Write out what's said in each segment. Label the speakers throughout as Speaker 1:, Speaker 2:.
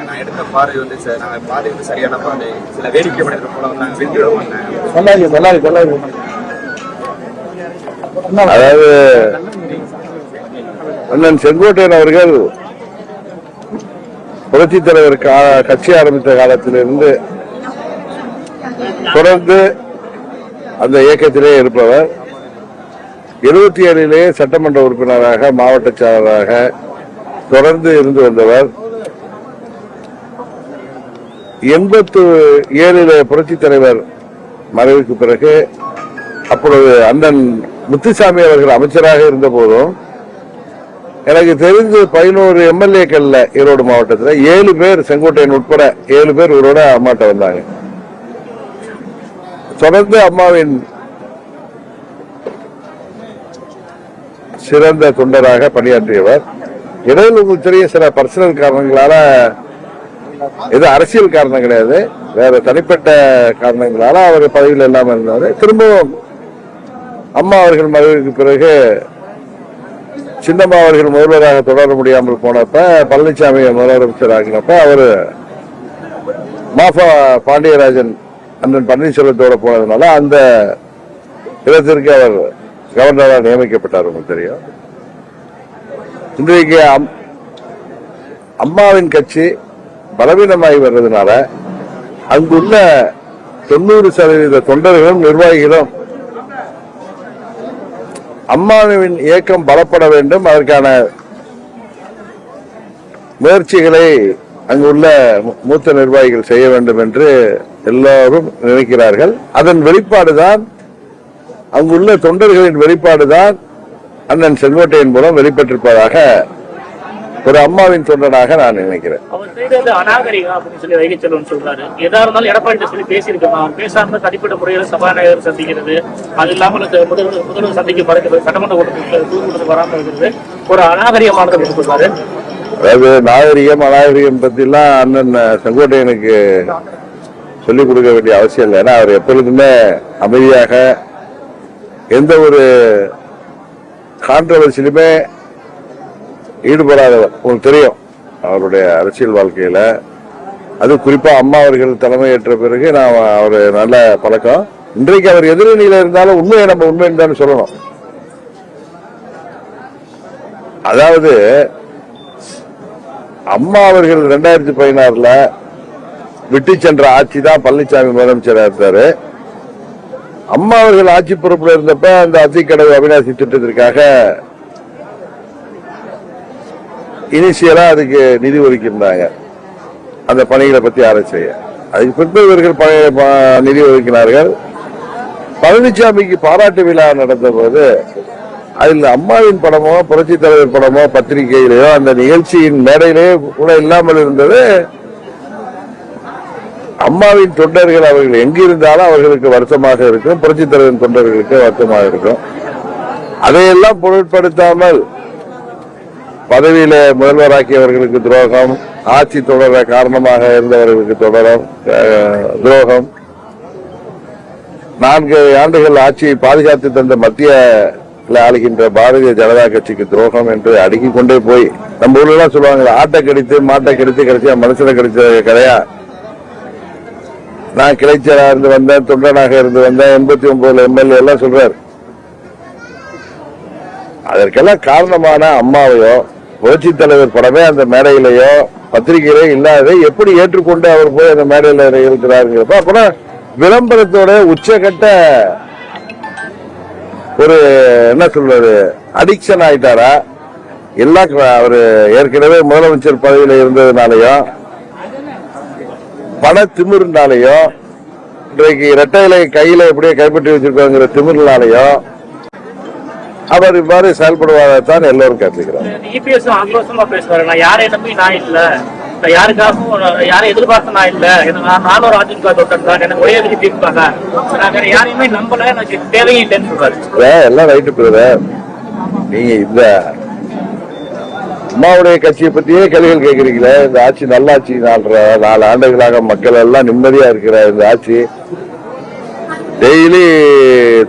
Speaker 1: நான் எடுத்த பாதை வந்து பாதை வந்து சரியான பாதை சில வேடிக்கை போல வந்து
Speaker 2: அதாவது அண்ணன் செங்கோட்டையன் அவர்கள் புரட்சித் தலைவர் கா- கட்சி ஆரம்பித்த காலத்திலிருந்து தொடர்ந்து அந்த இயக்கத்திலே இருப்பவர். இருபத்தி ஏழிலே சட்டமன்ற உறுப்பினராக மாவட்ட செயலராக தொடர்ந்து இருந்து வந்தவர். எண்பத்து ஏழு புரட்சித் தலைவர் மறைவுக்கு பிறகு அப்பொழுது அண்ணன் முத்துசாமி அவர்கள் அமைச்சராக இருந்த போதும் எனக்கு தெரிந்து பதினோரு எம்எல்ஏக்கள்ல ஈரோடு மாவட்டத்தில் ஏழு பேர் செங்கோட்டையன் உட்பட ஏழு பேர் இவரோட அம்மாட்ட வந்தாங்க. தொடர்ந்து அம்மாவின் சிறந்த தொண்டராக பணியாற்றியவர். இடையில் உங்களுக்கு தெரிய சில பர்சனல் காரணங்களால இது அரசியல் காரணம் கிடையாது. வேற தனிப்பட்ட காரணங்களால அவர் பதவியில் இல்லாமல் இருந்தார். திரும்பவும் அம்மா அவர்கள் மறைவுக்கு பிறகு சின்னம்மா அவர்கள் முதல்வராக தொடர முடியாமல் போனப்ப பழனிசாமி முதலமைச்சர் ஆகினப்ப அவர் மாஃபா பாண்டியராஜன் அண்ணன் பன்னீர்செல்வத்தோட போனதுனால அந்த இடத்திற்கு அவர் கவர்னராக நியமிக்கப்பட்டார் உங்களுக்கு தெரியும். இன்றைக்கு அம்மாவின் கட்சி பலவீனமாகி வர்றதுனால அங்குள்ள தொண்ணூறு சதவீத தொண்டர்களும் நிர்வாகிகளும் அம்மாவின் இயக்கம் பலப்பட வேண்டும். அதற்கான முயற்சிகளை அங்குள்ள மூத்த நிர்வாகிகள் செய்ய வேண்டும் என்று எல்லோரும் நினைக்கிறார்கள். அதன் வெளிப்பாடுதான் அங்குள்ள தொண்டர்களின் வெளிப்பாடுதான் அண்ணன் செங்கோட்டையின் மூலம் வெளிப்பட்டிருப்பதாக ஒரு அம்மாவின் தொண்டனாக நான் நினைக்கிறேன்.
Speaker 3: தனிப்பட்ட முறையில் சபாநாயகர் சந்திக்கிறது. அது இல்லாமல் முதல்வர் சந்திக்க மறைக்கிறது சட்டமன்ற ஒரு அநாகரிகமானது
Speaker 2: அதாவது நாகரிகம் அநாகரிகம் பத்திலாம் அண்ணன் செங்கோட்டையனுக்கு சொல்லிக் கொடுக்க வேண்டிய அவசியம் இல்லை. ஏன்னா அவர் எப்பொழுதுமே அமைதியாக எந்த ஒரு கான்ட்ரவர்சிலுமே ஈடுபடாதவர். உங்களுக்கு தெரியும் அவருடைய அரசியல் வாழ்க்கையில. அது குறிப்பா அம்மா அவர்கள் தலைமையேற்ற பிறகு நான் அவர் நல்ல பழக்கம். இன்றைக்கு அவர் எதிரணியில இருந்தாலும் உண்மையை நம்ம உண்மை தான் சொல்லணும். அதாவது அம்மா அவர்கள் ரெண்டாயிரத்தி பதினாறுல விட்டு சென்ற ஆட்சி தான் பழனிசாமி முதலமைச்சராக இருந்தாரு. அம்மா அவர்கள் ஆட்சி பொறுப்பில் இருந்தப்ப அந்த அத்திக்கடவு அவினாசி திட்டத்திற்காக இனிஷியலா அதுக்கு நிதி ஒதுக்கியிருந்தாங்க. அந்த பணிகளை பத்தி ஆராய்ச்சி அதுக்கு பின்பு இவர்கள் நிதி ஒதுக்கினார்கள். பழனிசாமிக்கு பாராட்டு விழா நடந்த போது அதில் அம்மாவின் படமோ புரட்சி தலைவர் படமோ பத்திரிகையிலேயோ அந்த நிகழ்ச்சியின் மேடையிலேயோ கூட இல்லாமல் இருந்தது. அம்மாவின் தொண்டர்கள் அவர்கள் எங்கிருந்தாலும் அவர்களுக்கு வருத்தமாக இருக்கும். புரட்சி தலைவரின் தொண்டர்களுக்கு வருத்தமாக இருக்கும். அதையெல்லாம் பொருட்படுத்தாமல் பதவியில முதல்வராக்கியவர்களுக்கு துரோகம் ஆட்சி தொடர காரணமாக இருந்தவர்களுக்கு தொடரும் துரோகம். நான்கு ஆண்டுகள் ஆட்சியை பாதுகாத்து தந்த மத்திய ஆளுகின்ற பாரதிய ஜனதா கட்சிக்கு துரோகம் என்று அடுக்கிக் கொண்டே போய் நம்ம ஊர்ல சொல்லுவாங்க ஆட்டை கடித்து மாட்டை கடித்து கடைசியா மனுஷனை கடிச்ச கதையா? நான் கிளைச்சரா இருந்து வந்தேன் தொண்டனாக இருந்து வந்தேன் எண்பத்தி ஒன்பதுல எம்எல்ஏ எல்லாம் சொல்றாரு. அதற்கெல்லாம் காரணமான அம்மாவையோ புரட்சி தலைவர் படமே அந்த மேடையிலேயோ பத்திரிகையிலே இல்லாத எப்படி ஏற்றுக்கொண்டு அவர் போய் அந்த மேடையில் இருக்கிறாருங்கிறப்ப அப்புறம் விளம்பரத்தோட உச்சகட்ட ஒரு என்ன சொல்றது அடிக்ஷன் ஆயிட்டாரா? எல்லா அவர் ஏற்கனவே முதலமைச்சர் பதவியில் இருந்ததுனாலையும் பண திமிருனாலையும் இன்றைக்கு இரட்டையிலை கையில எப்படியே கைப்பற்றி வச்சிருக்காங்கிற திமிருனாலையும் அவர் இவ்வாறு செயல்படுவதைத்தான் எல்லோரும் பிரதர், எல்லாம் ரைட்டு பிரதர் நீங்க இந்த அம்மாவுடைய கட்சியை பத்தியே கேள்விகள் கேட்கறீங்களே இந்த ஆட்சி நல்லாட்சி நாலு நாலு ஆண்டுகளாக மக்கள் எல்லாம் நிம்மதியா இருக்கிற இந்த ஆட்சி. டெய்லி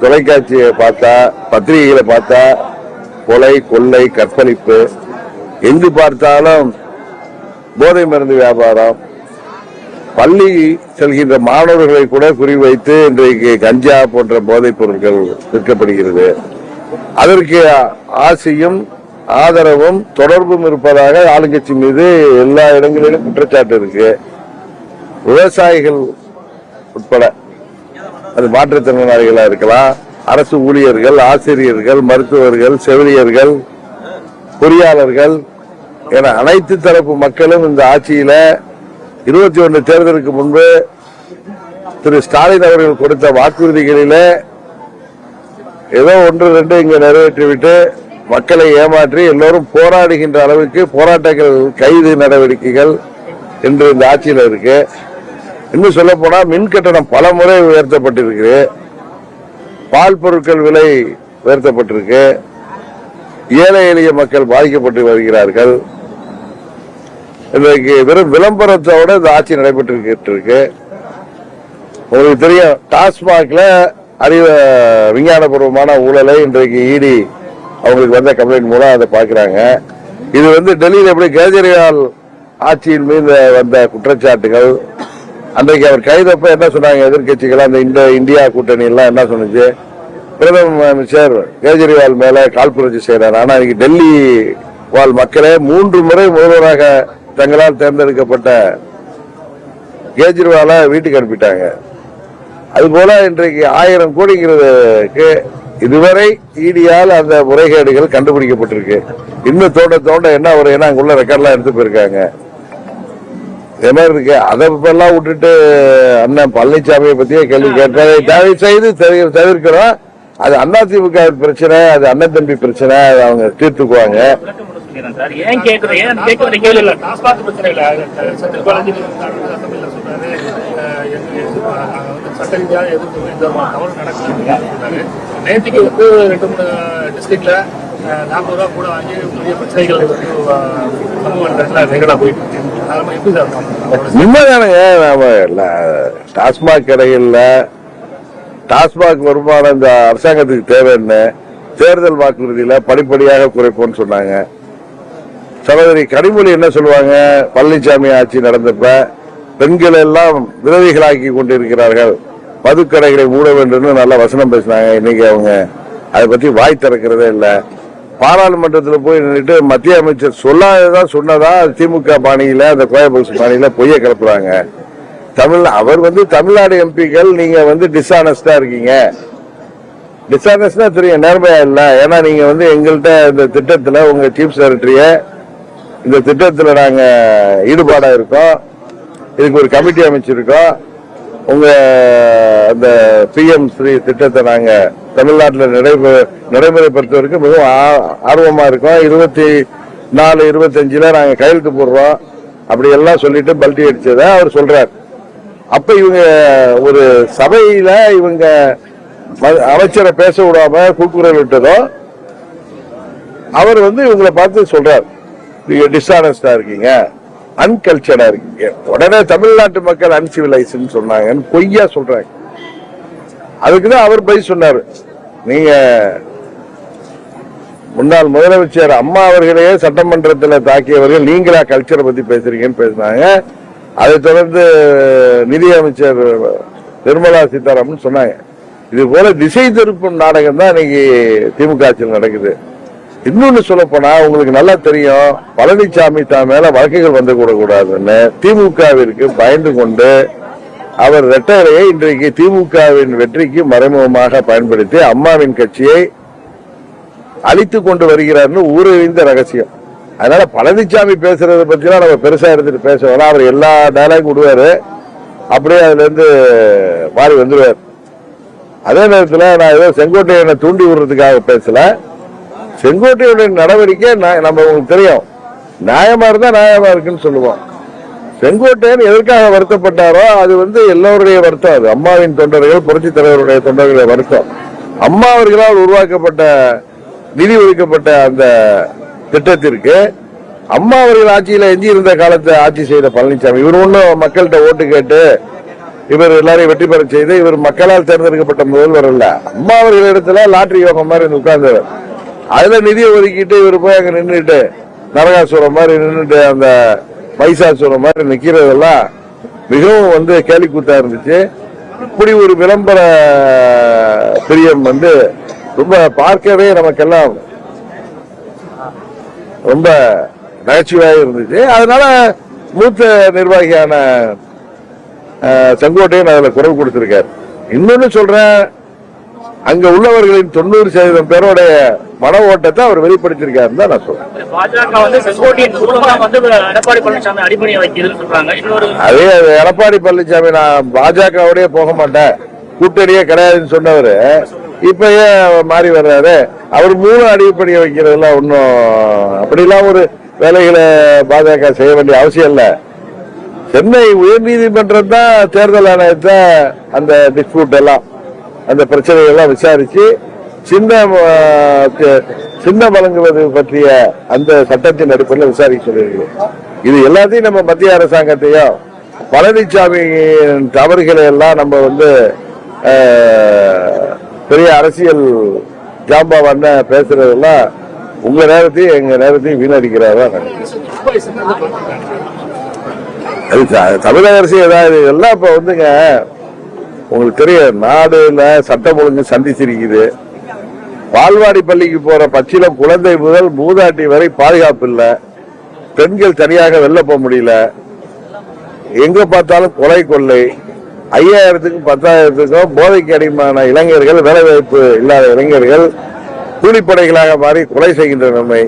Speaker 2: தொலைக்காட்சியை பார்த்தா பத்திரிகைகளை பார்த்தா கொலை கொள்ளை கற்பழிப்பு. எங்கு பார்த்தாலும் போதை மருந்து வியாபாரம். பள்ளி செல்கின்ற மாணவர்களை கூட குறிவைத்து இன்றைக்கு கஞ்சா போன்ற போதைப் பொருட்கள் விற்கப்படுகிறது. அதற்கு ஆசையும் ஆதரவும் தொடர்பும் இருப்பதாக ஆளுங்கட்சி மீது எல்லா இடங்களிலும் குற்றச்சாட்டு இருக்கு. விவசாயிகள் உட்பட அது மாற்றுத்திறனாளிகளா இருக்கலாம். அரசு ஊழியர்கள் ஆசிரியர்கள் மருத்துவர்கள் செவிலியர்கள் பொறியாளர்கள் என அனைத்து தரப்பு மக்களும் இந்த ஆட்சியில இருபத்தி ஒன்று தேர்தலுக்கு முன்பு திரு ஸ்டாலின் அவர்கள் கொடுத்த வாக்குறுதிகளில ஏதோ ஒன்று ரெண்டு இங்க நிறைவேற்றிவிட்டு மக்களை ஏமாற்றி எல்லோரும் போராடுகின்ற அளவுக்கு போராட்டங்கள் கைது நடவடிக்கைகள் இன்று இந்த ஆட்சியில் இருக்கு. இன்னும் சொல்ல போனா மின் கட்டணம் பல முறை உயர்த்தப்பட்டிருக்கு. பால் பொருட்கள் விலை உயர்த்தப்பட்டிருக்கு. ஏழை எளிய மக்கள் பாதிக்கப்பட்டு வருகிறார்கள். இன்றைக்கு வெறும் விளம்பரத்தோட இந்த ஆட்சி நடைபெற்று இருக்கு உங்களுக்கு தெரியும் டாஸ்மாக்ல அறிவ விஞ்ஞானபூர்வமான ஊழலை இன்றைக்கு இடி அவங்களுக்கு வந்த கம்ப்ளைண்ட் மூலம் அதை பார்க்குறாங்க. இது வந்து டெல்லியில் எப்படி கேஜரிவால் ஆட்சியின் மீது வந்த குற்றச்சாட்டுகள் அன்றைக்கு அவர் கைதப்ப என்ன சொன்னாங்க எதிர்கட்சிகள் அந்த இந்த இந்தியா கூட்டணி எல்லாம் என்ன சொன்னுச்சு? பிரதம அமைச்சர் கேஜரிவால் மேல காழ்ப்புணர்ச்சி செய்யறாரு ஆனா இன்னைக்கு டெல்லி வாழ் மக்களே மூன்று முறை முதல்வராக தங்களால் தேர்ந்தெடுக்கப்பட்ட கேஜ்ரிவாலை வீட்டுக்கு அனுப்பிட்டாங்க. அதுபோல இன்றைக்கு ஆயிரம் கோடிங்கிறதுக்கு இதுவரை இடியால் அந்த முறைகேடுகள் கண்டுபிடிக்கப்பட்டிருக்கு. இன்னும் தோண்ட தோண்ட என்ன வரும் ஏன்னா அங்குள்ள ரெக்கார்ட்லாம் எடுத்து போயிருக்காங்க. இதே மாதிரி இருக்கு. அதை இப்பெல்லாம் விட்டுட்டு அண்ணன் பழனிசாமியை பத்தியே கேள்வி கேட்டதை தயவு செய்து தவிர- தவிர்க்கிறோம் அது அண்ணா திமுக பிரச்சனை அது அண்ணன் தம்பி பிரச்சனை அதை அவங்க தீர்த்துக்குவாங்க.
Speaker 3: ஏன் கேட்கறேன் எதுவும் இந்த தவறு நடக்கிறாங்க நேற்றுக்கு வந்து ரெண்டு மூணு டிஸ்ட்ரிக்ட்ல நாற்பது ரூபா கூட வாங்கி பெரிய பிரச்சனைகள் சமூக போயிட்டு இருக்கு.
Speaker 2: உண்மைதானுங்க டாஸ்மாக் கடைகள்ல டாஸ்மாக் வருமானம் இந்த அரசாங்கத்துக்கு தேவைன்னு தேர்தல் வாக்குறுதியில படிப்படியாக குறைப்போம்னு சொன்னாங்க. சகோதரி கனிமொழி என்ன சொல்லுவாங்க? பழனிசாமி ஆட்சி நடந்தப்ப பெண்கள் எல்லாம் விதவைகளாக்கி கொண்டிருக்கிறார்கள். மதுக்கடைகளை மூட வேண்டும்னு நல்லா வசனம் பேசினாங்க. இன்னைக்கு அவங்க அதை பத்தி வாய் திறக்கிறதே இல்லை. பாராளுமன்றத்தில் போய் நின்றுட்டு மத்திய அமைச்சர் சொல்லாததா சொன்னதா திமுக பாணியில அந்த கோயம்புத்தூர் பாணியில பொய்ய கிளப்புறாங்க. தமிழ் அவர் வந்து தமிழ்நாடு எம்பிக்கள் நீங்க வந்து டிஸ்ஆனஸ்டா இருக்கீங்க. டிஸ்ஆனஸ்டா தெரியும் நேர்மையா இல்ல. ஏன்னா நீங்க வந்து எங்கள்கிட்ட இந்த திட்டத்துல உங்க சீஃப் செக்ரட்டரிய இந்த திட்டத்துல நாங்க ஈடுபாடா இருக்கோம். இதுக்கு ஒரு கமிட்டி அமைச்சிருக்கோம். உங்க அந்த பிஎம் ஸ்ரீ திட்டத்தை நாங்க தமிழ்நாட்டில் நடைபெ நடைமுறைப்படுத்துவதற்கு மிகவும் ஆ- ஆர்வமா இருக்கோம். இருபத்தி நாலு இருபத்தஞ்சுல நாங்க கையெழுத்து போடுறோம். அப்படி எல்லாம் சொல்லிட்டு பல்டி அடிச்சதை அவர் சொல்றார். அப்ப இவங்க ஒரு சபையில இவங்க அமைச்சரை பேச விடாம கூக்குரல் விட்டதோ அவர் வந்து இவங்களை பார்த்து சொல்றார். நீங்க டிஸ்ஆனஸ்டா இருக்கீங்க. அன்கல்ச்சர்டா இருக்கு உடனே தமிழ்நாட்டு மக்கள் அன்சிவிலைஸ்ன்னு சொன்னாங்கன்னு பொய்யா சொல்றாங்க. அதுக்குதான் அவர் பதில் சொன்னாரு. நீங்க முன்னாள் முதலமைச்சர் அம்மா அவர்களையே சட்டமன்றத்தில் தாக்கியவர்கள் நீங்களா கல்ச்சரை பத்தி பேசுறீங்கன்னு பேசினாங்க. அதை தொடர்ந்து நிதியமைச்சர் நிர்மலா சீதாராமன் சொன்னாங்க. இது போல திசை திருப்பும் நாடகம் தான் இன்னைக்கு திமுக ஆட்சியில் நடக்குது. இன்னொன்னு சொல்ல போனா உங்களுக்கு நல்லா தெரியும் பழனிசாமி தான் மேல வழக்குகள் வந்து கூட கூடாதுன்னு திமுகவிற்கு பயந்து கொண்டு அவர் ரெட்டையரையை இன்றைக்கு திமுகவின் வெற்றிக்கு மறைமுகமாக பயன்படுத்தி அம்மாவின் கட்சியை அழித்து கொண்டு வருகிறார்னு ஊரறிந்த ரகசியம். அதனால பழனிசாமி பேசுறத பத்திலாம் நம்ம பெருசா எடுத்துட்டு பேச வேணாம். அவர் எல்லா டயலாக் விடுவாரு. அப்படியே அதுல இருந்து மாறி வந்துருவார். அதே நேரத்தில் நான் ஏதோ செங்கோட்டையனை தூண்டி விடுறதுக்காக பேசல. செங்கோட்டையுடைய நடவடிக்கை நம்ம உங்களுக்கு தெரியும். நியாயமா இருந்தா நியாயமா இருக்குன்னு சொல்லுவோம். செங்கோட்டையன் எதற்காக வருத்தப்பட்டாரோ அது வந்து எல்லோருடைய வருத்தம் அது. அம்மாவின் தொண்டர்கள் புரட்சி தலைவருடைய தொண்டர்களுடைய வருத்தம். அம்மா அவர்களால் உருவாக்கப்பட்ட நிதி ஒதுக்கப்பட்ட அந்த திட்டத்திற்கு அம்மா அவர்கள் ஆட்சியில எஞ்சி இருந்த காலத்தை ஆட்சி செய்த பழனிசாமி இவர் ஒன்றும் மக்கள்கிட்ட ஓட்டு கேட்டு இவர் எல்லாரையும் வெற்றி பெற செய்து இவர் மக்களால் தேர்ந்தெடுக்கப்பட்ட முதல்வர் அல்ல. அம்மா அவர்கள் இடத்துல லாட்டரி யோகம் மாதிரி உட்கார்ந்தவர். அதுல நிதியை ஒதுக்கிட்டு இவர் போய் அங்க நின்றுட்டு நரகாசுரம் மாதிரி நின்றுட்டு அந்த பைசாசுரம் மாதிரி நிக்கிறதெல்லாம் மிகவும் வந்து கேலிக்கூத்தா இருந்துச்சு. இப்படி ஒரு விளம்பர பிரியம் வந்து ரொம்ப பார்க்கவே நமக்கெல்லாம் ரொம்ப நகைச்சுவையாக இருந்துச்சு. அதனால மூத்த நிர்வாகியான செங்கோட்டையன் அதில் குரல் கொடுத்திருக்காரு. இன்னொன்னு சொல்றேன் அங்க உள்ளவர்களின் தொண்ணூறு சதவீதம் பேரோடைய மன ஓட்டத்தை அவர் வெளிப்படுத்தியிருக்காருன்னு தான் நான் சொல்றேன். அதே எடப்பாடி பழனிசாமி நான் பாஜகவோடய போக மாட்டேன். கூட்டணியே கிடையாதுன்னு சொன்னவரு இப்ப ஏன் மாறி வர்றாரு. அவர் மூணு அடிப்படையை வைக்கிறதுல ஒன்றும் அப்படிலாம் ஒரு வேலைகளை பாஜக செய்ய வேண்டிய அவசியம் இல்லை. சென்னை உயர்நீதிமன்றம் தான் தேர்தல் ஆணையத்தை அந்த டிஸ்பியூட் எல்லாம் அந்த பிரச்சனையெல்லாம் விசாரித்து விசாரிச்சு சின்ன சின்ன வழங்குவது பற்றிய அந்த சட்டத்தின் அடிப்படையில் விசாரிக்க சொல்லியிருக்கு. இது எல்லாத்தையும் நம்ம மத்திய அரசாங்கத்தையும் பழனிசாமி தவறுகளை எல்லாம் நம்ம வந்து பெரிய அரசியல் ஜாம்பவான பேசுறதெல்லாம் உங்க நேரத்தையும் எங்க நேரத்தையும் வீணடிக்கிறாரா? அது தமிழக அரசு ஏதாவது எல்லாம் இப்ப வந்துங்க உங்களுக்கு தெரியும் நாடுல சட்டம் ஒழுங்கு சந்திச்சிருக்குது. பால்வாடி பள்ளிக்கு போற பச்சில குழந்தை முதல் மூதாட்டி வரை பாதுகாப்பு இல்லை. பெண்கள் தனியாக வெளில போக முடியல. எங்க பார்த்தாலும் கொலை கொள்ளை. ஐயாயிரத்துக்கும் பத்தாயிரத்துக்கும் போதைக்கு அடிமான இளைஞர்கள் வேலைவாய்ப்பு இல்லாத இளைஞர்கள் கூலிப்படைகளாக மாறி கொலை செய்கின்ற நிலைமை.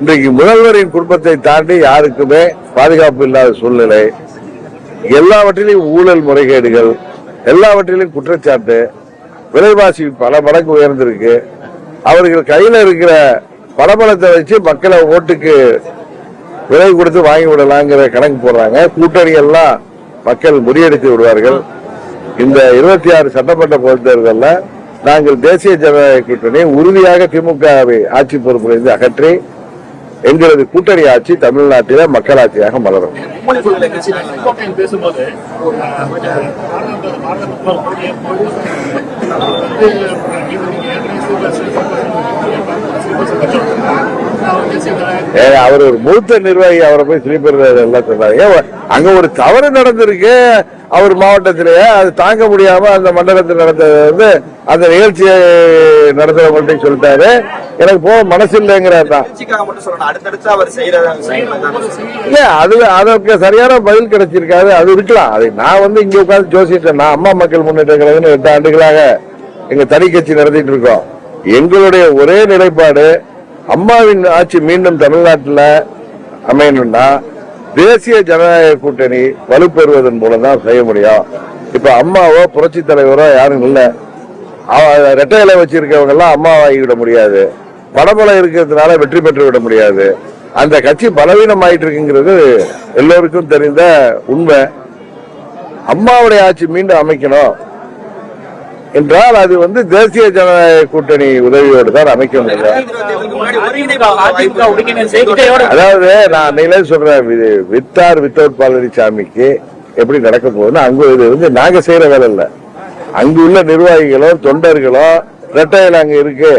Speaker 2: இன்றைக்கு முதல்வரின் குடும்பத்தை தாண்டி யாருக்குமே பாதுகாப்பு இல்லாத சூழ்நிலை. எல்லாவற்றிலும் ஊழல் முறைகேடுகள். எல்லாவற்றிலும் குற்றச்சாட்டு விலைவாசி பல மடங்கு உயர்ந்திருக்கு. அவர்கள் கையில இருக்கிற பரபலத்தை வச்சு மக்களை ஓட்டுக்கு விலை கொடுத்து வாங்கி விடலாங்கிற கணக்கு போடுறாங்க. கூட்டணி எல்லாம் மக்கள் முறியடித்து விடுவார்கள். இந்த இருபத்தி ஆறு சட்டமன்ற பொதுத்தேர்தலில் நாங்கள் தேசிய ஜனநாயக கூட்டணி உறுதியாக திமுகவை ஆட்சி பொறுப்பிலிருந்து அகற்றி எங்களது கூட்டணி ஆட்சி தமிழ்நாட்டில மக்களாட்சியாக மலரும்.
Speaker 3: அவர்
Speaker 2: ஒரு மூத்த நிர்வாகி அவரை போய் திருப்பி எல்லாம் சொல்றாங்க அங்க ஒரு தவறு நடந்திருக்கு. அவர் மாவட்டத்திலேயே அது தாங்க முடியாம அந்த மண்டலத்தில் நடந்தது வந்து அந்த நிகழ்ச்சியை நடத்துறவங்கள்ட்ட சொல்லிட்டாரு. எனக்கு போக மனசு இல்லைங்கிறார் தான் இல்ல அதுல அதற்கு சரியான பதில் கிடைச்சிருக்காது. அது இருக்கலாம். அது நான் வந்து இங்க உட்கார்ந்து ஜோசிட்டேன் நான் அம்மா மக்கள் முன்னேற்ற கழகம் எட்டு ஆண்டுகளாக எங்க தனி கட்சி நடத்திட்டு இருக்கோம். எங்களுடைய ஒரே நிலைப்பாடு அம்மாவின் ஆட்சி மீண்டும் தமிழ்நாட்டில் அமையணும்னா தேசிய ஜனநாயக கூட்டணி வலுப்பெறுவதன் மூலம் தான் செய்ய முடியும். இப்ப அம்மாவோ புரட்சி தலைவரோ யாரும் இல்லை. அவ- ரெட்டை இலை வச்சிருக்கவங்க எல்லாம் அம்மா வாங்கிவிட முடியாது. படபலம் இருக்கிறதுனால வெற்றி பெற்று விட முடியாது. அந்த கட்சி பலவீனம் ஆயிட்டு இருக்குங்கிறது எல்லோருக்கும் தெரிந்த உண்மை. அம்மாவுடைய ஆட்சி மீண்டும் அமைக்கணும். என்றால் அது வந்து தேசிய ஜனநாயக கூட்டணி உதவியோடு தான் அமைக்க முடியும் அதாவது நான் அன்னையிலே சொல்றேன் வித்தார் வித்தவுட் பழனிசாமிக்கு எப்படி நடக்க போகுதுன்னு அங்க இது வந்து நாங்க செய்யற வேலை இல்லை. அங்கு உள்ள நிர்வாகிகளும் தொண்டர்களும் ரெட்டையில் அங்க இருக்கு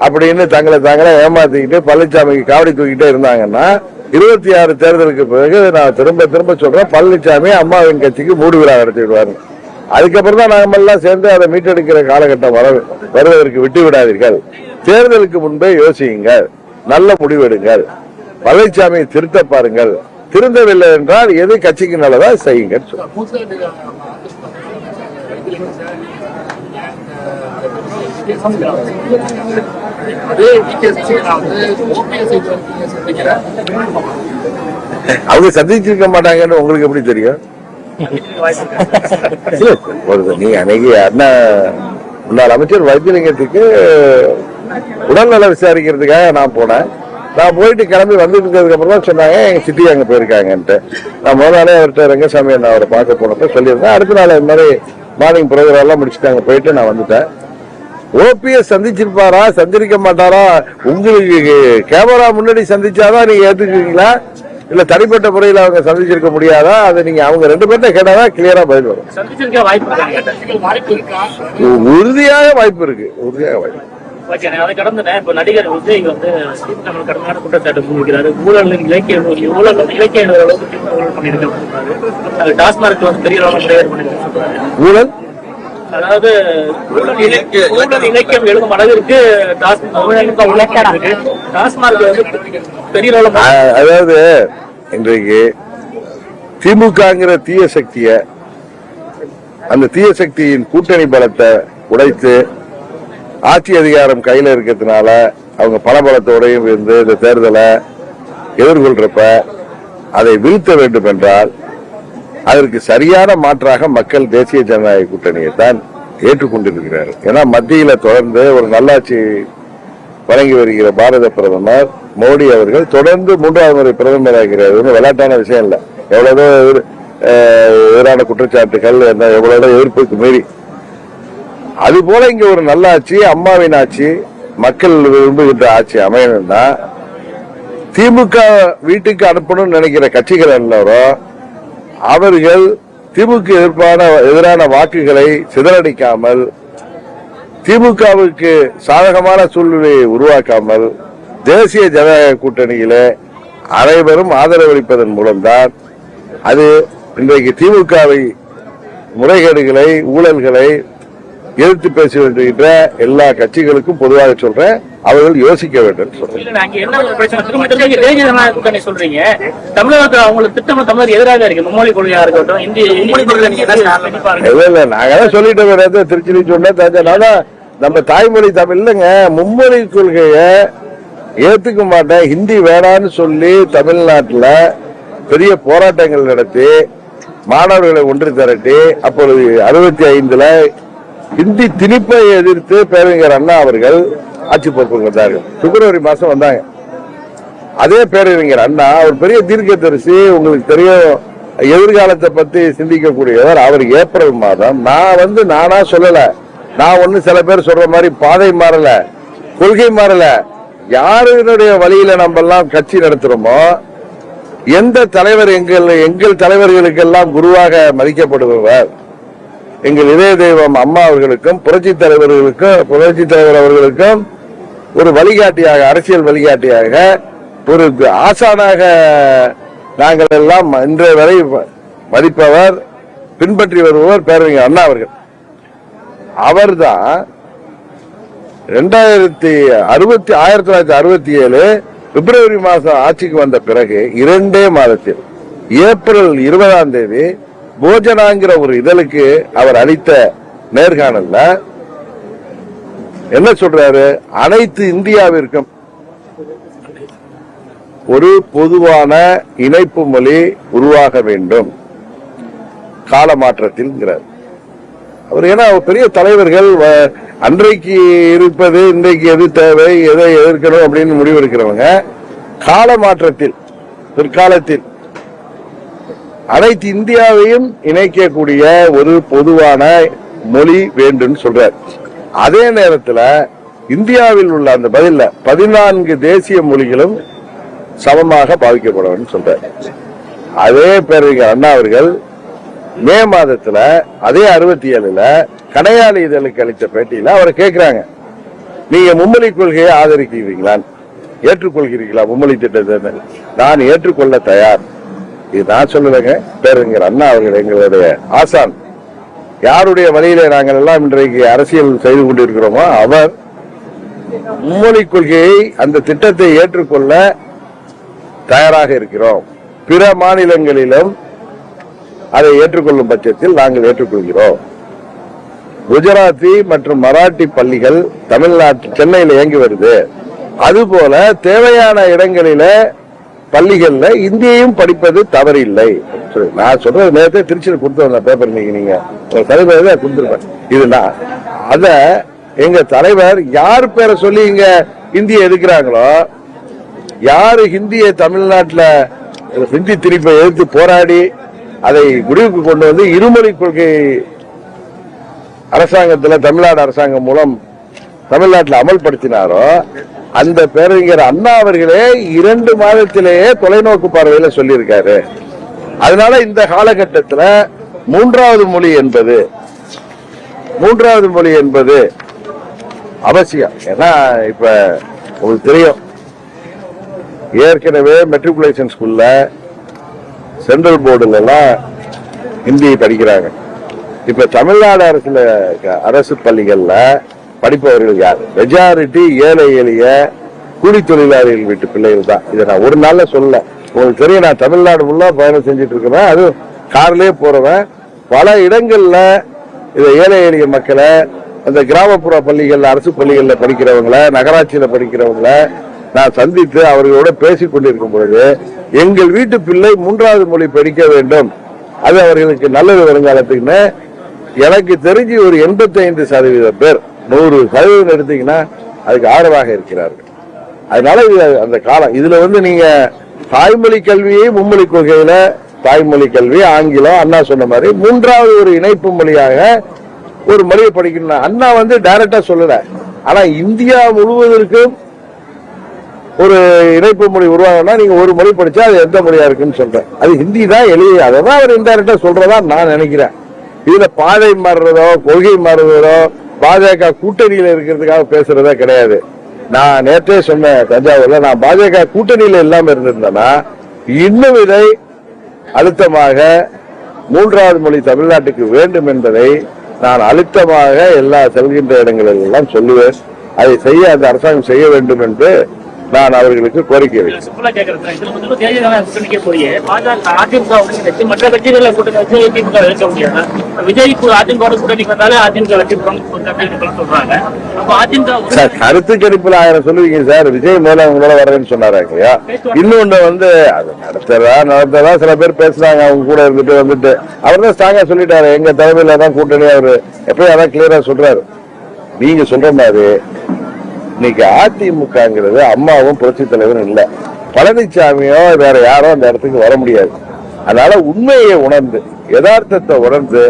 Speaker 2: அப்படின்னு தங்களை தாங்களே ஏமாத்திக்கிட்டு பழனிசாமிக்கு காவடி தூக்கிட்டே இருந்தாங்கன்னா இருபத்தி ஆறு தேர்தலுக்கு பிறகு நான் திரும்ப திரும்ப சொல்றேன் பழனிசாமி அம்மாவின் கட்சிக்கு மூடு விழா நடத்திடுவாரு அதுக்கப்புறம் தான் நாம எல்லாம் சேர்ந்து அதை மீட்டெடுக்கிற காலகட்டம் வர வருவதற்கு விட்டு விடாதீர்கள் தேர்தலுக்கு முன்பே யோசியுங்கள். நல்ல முடிவெடுங்கள். பழனிசாமியை திருத்த பாருங்கள். திருந்தவில்லை என்றால் எது கட்சிக்கு நல்லதா செய்யுங்க அவங்க சந்திச்சிருக்க மாட்டாங்கன்னு உங்களுக்கு எப்படி தெரியும்? நீ அன்னைக்கு அண்ணா முன்னாள் அமைச்சர் வைத்தியலிங்கத்துக்கு உடல்நல விசாரிக்கிறதுக்காக நான் போனேன். நான் போயிட்டு கிளம்பி வந்துட்டு இருந்ததுக்கு அப்புறம் தான் சொன்னாங்க எங்க சித்தி அங்க போயிருக்காங்கன்ட்டு. நான் முதல் நாளே அவர்கிட்ட ரங்கசாமி நான் அவரை பார்க்க போனப்ப சொல்லியிருந்தேன். அடுத்த நாள் இந்த மாதிரி மார்னிங் ப்ரோக்ராம் எல்லாம் முடிச்சுட்டு அங்க போயிட்டு நான் வந்துட்டேன். ஓபிஎஸ் சந்திச்சிருப்பாரா? சந்திக்க மாட்டாரா? உங்களுக்கு கேமரா முன்னாடி சந்திச்சாதான் நீங்க ஏத்துக்குவீங்களா இல்ல தனிப்பட்ட முறையில் அவங்க சந்திச்சிருக்க முடியாதா? அதை நீங்க அவங்க ரெண்டு பேர்ட்ட கேட்டாதான் கிளியரா பதில் வரும். உறுதியாக வாய்ப்பு இருக்கு. உறுதியாக வாய்ப்பு
Speaker 3: ஓகே அதை கடந்து இப்ப நடிகர் விஜய் வந்து திமுக மேல கடுமையான குற்றச்சாட்டு முன்வைக்கிறாரு. ஊழல் இலக்கிய ஊழல் இலக்கிய அளவுக்கு திமுக ஊழல் பண்ணிருக்காங்க அது டாஸ்மார்க் வந்து பெரிய அளவு முறையீடு பண்ணிருக்காங்க சொல்றாரு.
Speaker 2: ஊழல்?
Speaker 3: அதாவது ஊழல் இலக்கியம் எழுதும் அளவிற்கு டாஸ்மார்க் பெரிய
Speaker 2: அதாவது இன்றைக்கு திமுகங்கிற தீய சக்திய அந்த தீய சக்தியின் கூட்டணி பலத்தை உடைத்து ஆட்சி அதிகாரம் கையில இருக்கிறதுனால அவங்க பணபலத்தோடையும் இருந்து இந்த தேர்தலை எதிர்கொள்றப்ப அதை வீழ்த்த வேண்டும் என்றால் அதற்கு சரியான மாற்றாக மக்கள் தேசிய ஜனநாயக கூட்டணியை தான் ஏற்றுக்கொண்டிருக்கிறார். ஏன்னா மத்தியில தொடர்ந்து ஒரு நல்லாட்சி வழங்கி வருகிற பாரத பிரதமர் மோடி அவர்கள் தொடர்ந்து மூன்றாவது முறை பிரதமராகிறார் ஒன்றும் விளையாட்டான விஷயம் இல்ல. எவ்வளவோ எதிரான குற்றச்சாட்டுகள் என்ன எவ்வளவோ எதிர்ப்புக்கு மீறி. அது போல இங்க ஒரு நல்லாட்சி அம்மாவின் ஆட்சி மக்கள் விரும்புகின்ற ஆட்சி அமையணும்னா திமுக வீட்டுக்கு அனுப்பணும்னு நினைக்கிற கட்சிகள் எல்லாரும் அவர்கள் திமுக எதிர்ப்பான எதிரான வாக்குகளை சிதறடிக்காமல் திமுகவுக்கு சாதகமான சூழ்நிலையை உருவாக்காமல் தேசிய ஜனநாயக கூட்டணியில அனைவரும் ஆதரவளிப்பதன் மூலம்தான் அது இன்றைக்கு திமுகவை முறைகேடுகளை ஊழல்களை எதிர்த்து பேச வேண்டுகின்ற எல்லா கட்சிகளுக்கும் பொதுவாக சொல்றேன். அவர்கள் யோசிக்க வேண்டும்
Speaker 3: சொல்றீங்க. தமிழகத்துல அவங்களுக்கு திட்டம் தமிழர் எதிராக இருக்கு. மும்மொழி கொள்கையா இருக்கட்டும் இந்திய
Speaker 1: மும்மொழி கொள்கை நீங்க என்ன
Speaker 3: கண்டிப்பா இருக்கு.
Speaker 2: இல்ல இல்ல நாங்க தான் சொல்லிட்டோம் வேற திருச்சி சொன்னேன் தஞ்சை நம்ம தாய்மொழி தமிழ் இல்லைங்க. மும்மொழி கொள்கைய ஏத்துக்க மாட்டேன். ஹிந்தி வேணான்னு சொல்லி தமிழ்நாட்டுல பெரிய போராட்டங்கள் நடத்தி மாணவர்களை ஒன்று திரட்டி அப்பொழுது அறுபத்தி ஐந்துல இந்தி திணிப்பை எதிர்த்து பேரறிஞர் அண்ணா அவர்கள் ஆட்சி பொறுப்புக்கு வந்தார்கள். பிப்ரவரி மாசம் வந்தாங்க. அதே பேரறிஞர் அண்ணா அவர் பெரிய தீர்க்கதரிசி உங்களுக்கு தெரியும் எதிர்காலத்தை பத்தி சிந்திக்கக்கூடியவர். அவர் ஏப்ரல் மாதம் நான் வந்து நானா சொல்லல. நான் ஒண்ணு சில பேர் சொல்ற மாதிரி பாதை மாறல கொள்கை மாறல. யாருடைய வழியில நம்ம எல்லாம் கட்சி நடத்துறோமோ எந்த தலைவர் எங்கள் எங்கள் தலைவர்களுக்கெல்லாம் குருவாக மதிக்கப்படுபவர். எங்கள் இதய தெய்வம் அம்மா அவர்களுக்கும் புரட்சி தலைவர்களுக்கும் புரட்சி தலைவர் அவர்களுக்கும் ஒரு வழிகாட்டியாக அரசியல் வழிகாட்டியாக ஒரு ஆசானாக நாங்கள் எல்லாம் இன்றைய வரை மதிப்பவர் பின்பற்றி வருபவர் பேரறிஞர் அண்ணா அவர்கள். அவர்தான் ரெண்டாயிரத்தி அறுபத்தி ஆயிரத்தி தொள்ளாயிரத்தி அறுபத்தி ஏழு பிப்ரவரி மாதம் ஆட்சிக்கு வந்த பிறகு இரண்டே மாதத்தில் ஏப்ரல் இருபதாம் தேதி போஜனாங்கிற ஒரு இதழுக்கு அவர் அளித்த நேர்காணல்ல என்ன சொல்றாரு? அனைத்து இந்தியாவிற்கும் ஒரு பொதுவான இணைப்பு மொழி உருவாக வேண்டும். கால மாற்றத்தில் அவர் ஏன்னா பெரிய தலைவர்கள் வ- அன்றைக்கு இருப்பது இன்றைக்கு எது தேவை எதை எதிர்க்கணும் அப்படின்னு முடிவெடுக்கிறவங்க கால மாற்றத்தில் பிற்காலத்தில் அனைத்து இந்தியாவையும் இணைக்கக்கூடிய ஒரு பொதுவான மொழி வேண்டும் சொல்றார். அதே நேரத்தில் இந்தியாவில் உள்ள அந்த பதில பதினான்கு தேசிய மொழிகளும் சமமாக பாதிக்கப்படும் சொல்றார். அதே பேரறிஞர் அண்ணா அவர்கள் மே மாதத்துல அதே அறுபத்தி ஏழுல கடையாளி இதழுக்கு அளித்த பேட்டியில அவரை கேட்கிறாங்க நீங்க மும்மொழி கொள்கையை ஆதரிக்கிறீங்களா ஏற்றுக்கொள்கிறீர்களா மும்மொழி திட்டத்தை? நான் ஏற்றுக்கொள்ள தயார். இது நான் சொல்லலைங்க பேரறிஞர் அண்ணா அவர்கள் எங்களுடைய ஆசான். யாருடைய வழியில நாங்கள் எல்லாம் இன்றைக்கு அரசியல் செய்து கொண்டிருக்கிறோமோ அவர் மும்மொழி கொள்கையை அந்த திட்டத்தை ஏற்றுக்கொள்ள தயாராக இருக்கிறோம். பிற மாநிலங்களிலும் அதை ஏற்றுக்கொள்ளும் பட்சத்தில் நாங்கள் ஏற்றுக்கொள்கிறோம். குஜராத்தி மற்றும் மராட்டி பள்ளிகள் தமிழ்நாட்டு சென்னையில் இயங்கி வருது. அதுபோல தேவையான இடங்களில பள்ளிகள்ல இந்தியையும் படிப்பது தவறில்லை. நான் சொல்றது நேரத்தை திருச்சியில் கொடுத்து வந்த பேப்பர் நீங்க. நீங்க தலைவர் தான் கொடுத்துருப்பேன் இது அத எங்க தலைவர் யார் பேரை சொல்லி இங்க இந்திய எதுக்குறாங்களோ யாரு ஹிந்தியை தமிழ்நாட்டுல ஹிந்தி திணிப்பை எதிர்த்து போராடி அதை முடிவுக்கு கொண்டு வந்து இருமொழி கொள்கை அரசாங்கத்துல தமிழ்நாடு அரசாங்கம் மூலம் தமிழ்நாட்டில் அமல்படுத்தினாரோ அந்த பேரறிஞர் அண்ணா அவர்களே இரண்டு மாதத்திலேயே தொலைநோக்கு பார்வையில சொல்லியிருக்காரு. அதனால இந்த காலகட்டத்தில் மூன்றாவது மொழி என்பது மூன்றாவது மொழி என்பது அவசியம். ஏன்னா இப்ப உங்களுக்கு தெரியும் ஏற்கனவே மெட்ரிகுலேஷன் ஸ்கூல்ல சென்ட்ரல் போர்டுல எல்லாம் ஹிந்தி படிக்கிறாங்க. இப்ப தமிழ்நாடு அரசுல அரசு பள்ளிகள்ல படிப்பவர்கள் யார்? மெஜாரிட்டி ஏழை எளிய கூலி தொழிலாளிகள் வீட்டு பிள்ளைகள் தான். இதை நான் ஒரு நாள்ல சொல்ல உங்களுக்கு தெரியும் நான் தமிழ்நாடு ஃபுல்லா பயணம் செஞ்சுட்டு இருக்கிறேன். அதுவும் கார்லயே போறவன். பல இடங்கள்ல இதை ஏழை எளிய மக்களை அந்த கிராமப்புற பள்ளிகள்ல அரசு பள்ளிகள்ல படிக்கிறவங்கள நகராட்சியில படிக்கிறவங்கள நான் சந்தித்து அவர்களோட பேசிக் கொண்டிருக்கும் பொழுது எங்கள் வீட்டு பிள்ளை மூன்றாவது மொழி படிக்க வேண்டும். அது அவர்களுக்கு நல்லது வருங்காலத்துக்குன்னு எனக்கு தெரிஞ்சு ஒரு 85% சதவீத பேர் நூறு சதவீதம் எடுத்தீங்கன்னா அதுக்கு ஆதரவாக இருக்கிறார்கள். அதனால இது அந்த காலம். இதுல வந்து நீங்க தாய்மொழி கல்வியை மும்மொழி கொள்கையில தாய்மொழி கல்வி ஆங்கிலம் அண்ணா சொன்ன மாதிரி மூன்றாவது ஒரு இணைப்பு மொழியாக ஒரு மொழியை படிக்கணும் அண்ணா வந்து டைரக்டா சொல்லல. ஆனா இந்தியா முழுவதற்கும் ஒரு இணைப்பு மொழி உருவாகனா நீங்க ஒரு மொழி படிச்சா அது எந்த மொழியா இருக்குன்னு சொல்றேன். அது ஹிந்தி தான் எளிய அதை தான் அவர் இன்டைரக்டா சொல்றதா நான் நினைக்கிறேன். இதுல பாதை மாறுறதோ கொள்கை மாறுறதோ பாஜக கூட்டணியில இருக்கிறதுக்காக பேசுறதா கிடையாது. நான் நேற்றே சொன்னேன் தஞ்சாவூர்ல நான் பாஜக கூட்டணியில இல்லாம இருந்திருந்தேன்னா இன்னும் இதை அழுத்தமாக மூன்றாவது மொழி தமிழ்நாட்டுக்கு வேண்டும் என்பதை நான் அழுத்தமாக எல்லா செல்கின்ற இடங்களில் எல்லாம் சொல்லுவேன். அதை செய்ய அந்த அரசாங்கம் செய்ய வேண்டும் என்று நான் அவர்களுக்கு கோரிக்கை சார். கருத்து கணிப்புல ஆயிரம் சொல்லுவீங்க சார். விஜய் மேல உங்களோட வர்றேன்னு சொன்னாரா இல்லையா? இன்னொன்னு வந்து அது நடத்துறதா நடத்துறதா சில பேர் பேசுறாங்க. அவங்க கூட இருந்துட்டு வந்துட்டு. அவர் தான் ஸ்ட்ராங்கா சொல்லிட்டாரு. எங்க தலைமையில தான் கூட்டணி. அவரு எப்பயும் அதான் கிளியரா சொல்றாரு. நீங்க சொல்ற மாதிரி இன்னைக்கு அதிமுகங்கிறது அம்மாவும் புரட்சி தலைவரும் இல்லை. பழனிசாமியோ வேற யாரோ அந்த இடத்துக்கு வர முடியாது. அதனால உண்மையை உணர்ந்து யதார்த்தத்தை உணர்ந்து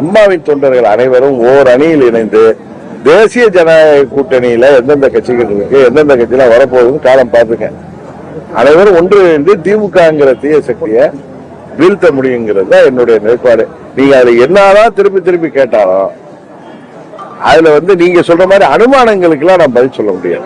Speaker 2: அம்மாவின் தொண்டர்கள் அனைவரும் ஓர் அணியில் இணைந்து தேசிய ஜனநாயக கூட்டணியில எந்தெந்த கட்சிகள் இருக்கு எந்தெந்த கட்சியெல்லாம் வரப்போகுதுன்னு காலம் பார்த்துங்க. அனைவரும் ஒன்று இணைந்து திமுகங்கிற தீய சக்தியை வீழ்த்த முடியுங்கிறது தான் என்னுடைய நிலைப்பாடு. நீங்க அதை என்னதான் திருப்பி திருப்பி கேட்டாலும் அதுல வந்து நீங்க சொல்ற மாதிரி அனுமானங்களுக்கு எல்லாம் நான் பதில் சொல்ல முடியாது.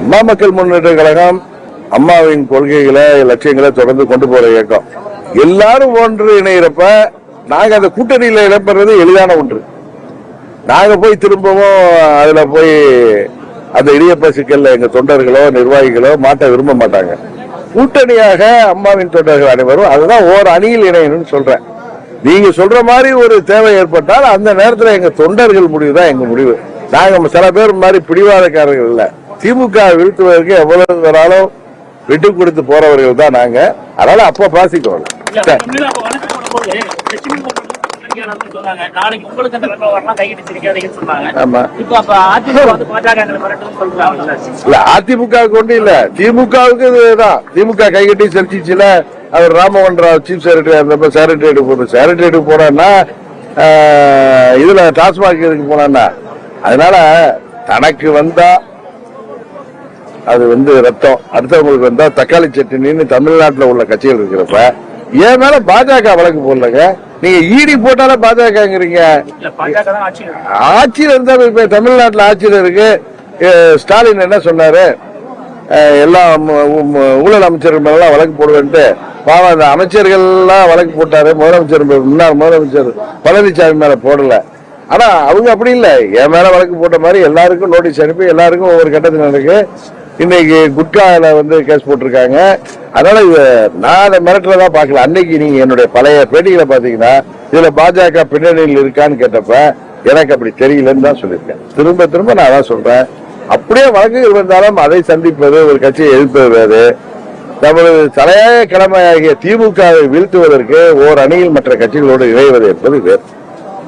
Speaker 4: அம்மா மக்கள்
Speaker 2: முன்னேற்ற கழகம் அம்மாவின் கொள்கைகளை லட்சியங்களை தொடர்ந்து கொண்டு போற இயக்கம். எல்லாரும் ஒன்று இணைகிறப்ப நாங்க அந்த கூட்டணியில இடம்பெறது எளிதான ஒன்று. நாங்கள் போய் திரும்பவும் அதில் போய் அந்த இடியப்ப சிக்கல்ல தொண்டர்களோ நிர்வாகிகளோ மாட்ட விரும்ப மாட்டாங்க. கூட்டணியாக அம்மாவின் தொண்டர்கள் அனைவரும் அதுதான் ஓர் அணியில் இணையணும்னு சொல்கிறேன் நீங்க சொல்ற மாதிரி ஒரு தேவை ஏற்பட்டால் அந்த நேரத்தில் எங்க தொண்டர்கள் முடிவு தான் எங்க முடிவு. நாங்க சில பேர் மாதிரி பிடிவாதக்காரர்கள் இல்ல. திமுக வீழ்த்துவதற்கு எவ்வளவு வேணாலும் விட்டு கொடுத்து போறவர்கள் தான் நாங்க. அதனால அப்ப பாசிக்கோங்க
Speaker 3: சொன்னாங்க. நாளைக்கு உங்களுக்கு அந்த நிலைமை வரலாம் கைகிட்டு சிரிக்காதீங்கன்னு சொன்னாங்க.
Speaker 2: ஆமா.
Speaker 3: இப்ப அப்ப அதிமுக வந்து பாஜக
Speaker 2: இல்ல இல்ல. திமுகவுக்கு இதுதான். திமுக கைகட்டி செலுத்திச்சுல அவர் ராமவன் ராவ் சீஃப் செக்ரட்டரி இருந்தப்ப செக்ரட்டரியேட் போன செக்ரட்டரியேட் போனா இதுல டாஸ்மாக் இதுக்கு போனா அதனால தனக்கு வந்தா அது வந்து ரத்தம். அடுத்தவங்களுக்கு வந்தா தக்காளி சட்னின்னு தமிழ்நாட்டுல உள்ள கட்சிகள் இருக்கிறப்ப ஏன் மேல பாஜக வழக்கு போடலங்க? நீங்க ஈடி போட்டாலே பாஜகங்கிறீங்க. ஆட்சியில் இருந்தா இப்ப தமிழ்நாட்டுல ஆட்சியில் இருக்கு. ஸ்டாலின் என்ன சொன்னாரு? எல்லா ஊழல் அமைச்சர்கள் மேலாம் வழக்கு போடுவேன்ட்டு. பாவம் அந்த அமைச்சர்கள் எல்லாம் வழக்கு போட்டாரு. முதலமைச்சர் முன்னாள் முதலமைச்சர் பழனிசாமி மேல போடல. ஆனா அவங்க அப்படி இல்ல. என் மேல வழக்கு போட்ட மாதிரி எல்லாருக்கும் நோட்டீஸ் அனுப்பி எல்லாருக்கும் ஒவ்வொரு கட்டத்தில் நடக்கு இன்னைக்கு குட்கால வந்து கேஸ் போட்டிருக்காங்க. அதனால இது நான் அதை மிரட்டல பார்க்கல. அன்னைக்கு நீங்க என்னுடைய பழைய பேட்டிகளை பாத்தீங்கன்னா இதுல பாஜக பின்னணியில் இருக்கான்னு கேட்டப்ப எனக்கு அப்படி தெரியலன்னு தான் சொல்லியிருக்கேன். திரும்ப திரும்ப நான் அதான் சொல்றேன். அப்படியே வழக்குகள் வந்தாலும் அதை சந்திப்பது ஒரு கட்சியை எதிர்ப்பது வேறு நமது தலையாய கடமையாகிய திமுகவை வீழ்த்துவதற்கு ஓர் அணியில் மற்ற கட்சிகளோடு இணைவது என்பது வேறு.